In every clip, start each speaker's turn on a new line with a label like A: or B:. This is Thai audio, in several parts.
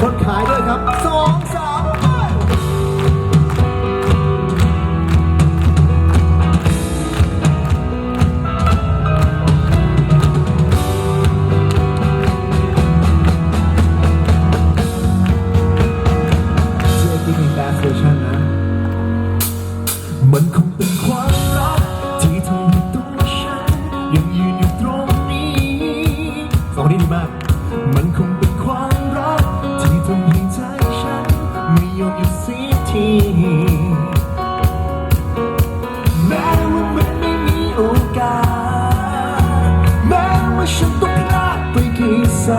A: คนขายด้วยครับสองสามเจ้าที่มันะเหมือนคงเป็น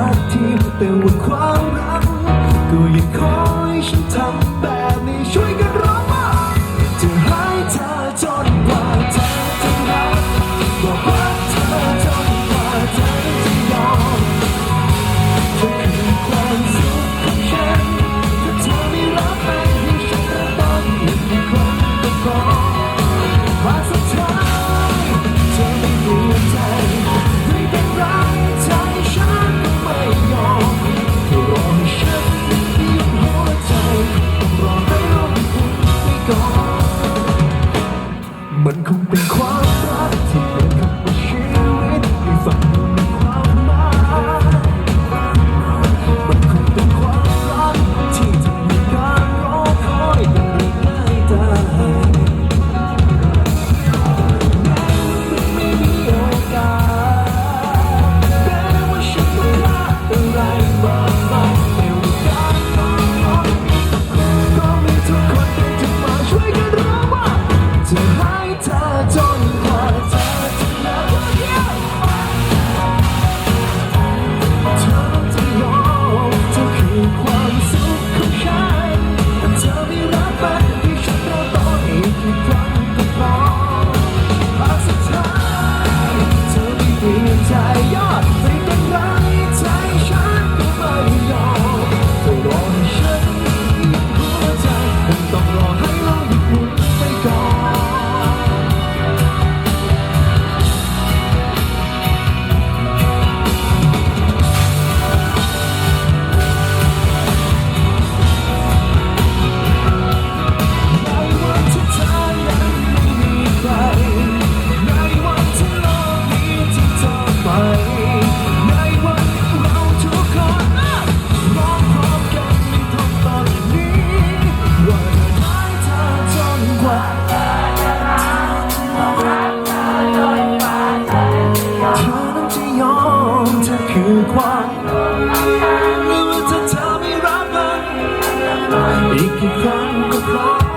A: ักทีแต่ว่าความ I don't know. คือความไม่ว่าจะเธอไม่รักมันอีกกี่ครั้งก็พร้อม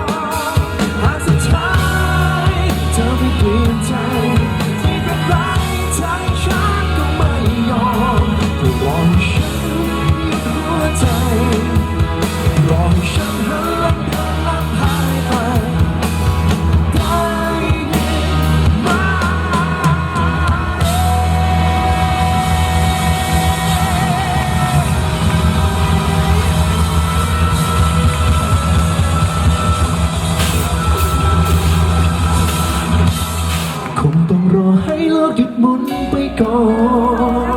A: ให้โลกหยุดหมุนไปก่อน